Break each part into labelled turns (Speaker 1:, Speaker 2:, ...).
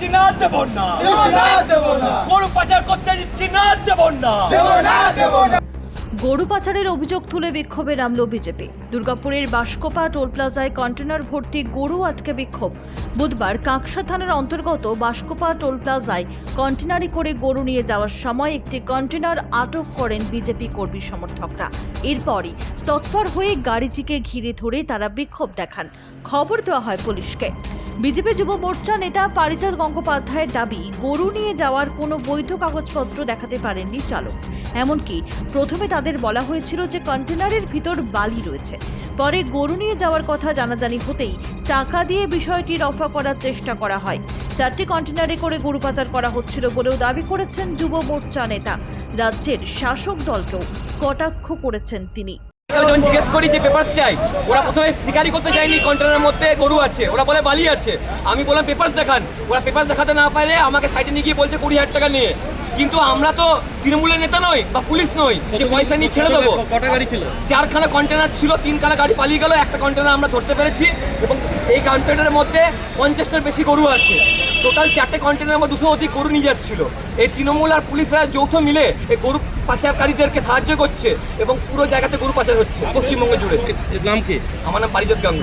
Speaker 1: দিচ্ছি না দেব না গরু পাচার করতে দিচ্ছি না দেব না
Speaker 2: দেবো না দেবো না
Speaker 3: গরু পাচারের অভিযোগ তুলে বিক্ষোভে নামল বিজেপি। দুর্গাপুরের বাসকোপা টোল প্লাজায় কন্টেনার ভর্তি গরু আটকে বিক্ষোভ। বুধবার কাঁকসা থানার অন্তর্গত বাসকোপা টোল প্লাজায় কন্টেনারে করে গরু নিয়ে যাওয়ার সময় একটি কন্টেনার আটক করেন বিজেপি কর্মী সমর্থকরা। এরপরই তৎপর হয়ে গাড়িটিকে ঘিরে ধরে তারা বিক্ষোভ দেখান। খবর দেওয়া হয় পুলিশকে। বিজেপি যুব মোর্চা নেতা পারিজাত গঙ্গোপাধ্যায়ের দাবি, গরু নিয়ে যাওয়ার কোনো বৈধ কাগজপত্র দেখাতে পারেননি চালক। এমনকি প্রথমে তাদের বলা হয়েছিল যে কন্টেনারের ভিতর বালি রয়েছে। পরে গরু নিয়ে যাওয়ার কথা জানাজানি হতেই টাকা দিয়ে বিষয়টি রফা করার চেষ্টা করা হয়। চারটি কন্টেনারে করে গরু পাচার করা হচ্ছিল বলেও দাবি করেছেন যুব মোর্চা নেতা। রাজ্যের শাসক দলকেও কটাক্ষ করেছেন তিনি।
Speaker 1: যখন জিজ্ঞেস করি যে পেপার চাই ওরা প্রথমে শিকারি করতে চায়নি কন্টেনারের মধ্যে গরু আছে ওরা বলে বালি আছে। আমি বললাম পেপার দেখান। ওরা পেপার দেখাতে না পারলে আমাকে সাইডে নিয়ে গিয়ে বলছে কুড়ি হাজার টাকা নিয়ে। কিন্তু আমরা তো তৃণমূলের নেতা নই বা পুলিশ নই যে পয়সা নিয়ে ছেড়ে দেবো।
Speaker 4: কটা গাড়ি ছিল?
Speaker 1: চারখানা কন্টেনার ছিল তিনখানা গাড়ি পালিয়ে গেল একটা কন্টেনার আমরা ধরতে পেরেছি এবং এই কন্টেনারের মধ্যে পঞ্চাশটার বেশি গরু আছে। টোটাল চারটে কন্টেনার মধ্যে দুশো অধিক গরু নিয়ে যাচ্ছিল। এই তৃণমূল আর পুলিশরা যৌথ মিলে এই গরু পাচারকারীদেরকে সাহায্য করছে এবং পুরো জায়গাতে গরু পাচার হচ্ছে পশ্চিমবঙ্গ জুড়ে।
Speaker 4: নাম কি?
Speaker 1: আমার নাম পারিজাত গাঙ্গ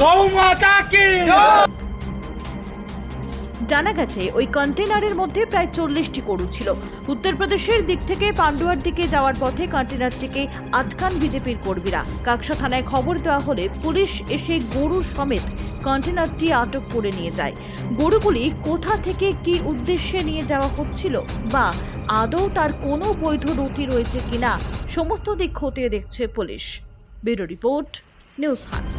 Speaker 3: জানা গেছে ওই কন্টেনারের মধ্যে প্রায় চল্লিশটি গরু ছিল। উত্তরপ্রদেশের দিক থেকে পান্ডুয়ার দিকে যাওয়ার পথে কন্টেনারটিকে আটকান বিজেপির কর্মীরা। কাকসা থানায় খবর দেওয়া হলে পুলিশ এসে গরু সমেত কন্টেনারটি আটক করে নিয়ে যায়। গরুগুলি কোথা থেকে কি উদ্দেশ্যে নিয়ে যাওয়া হচ্ছিল বা আদৌ তার কোনো বৈধ নথি রয়েছে কিনা, সমস্ত দিক খতিয়ে দেখছে police. Bureau report, news hunt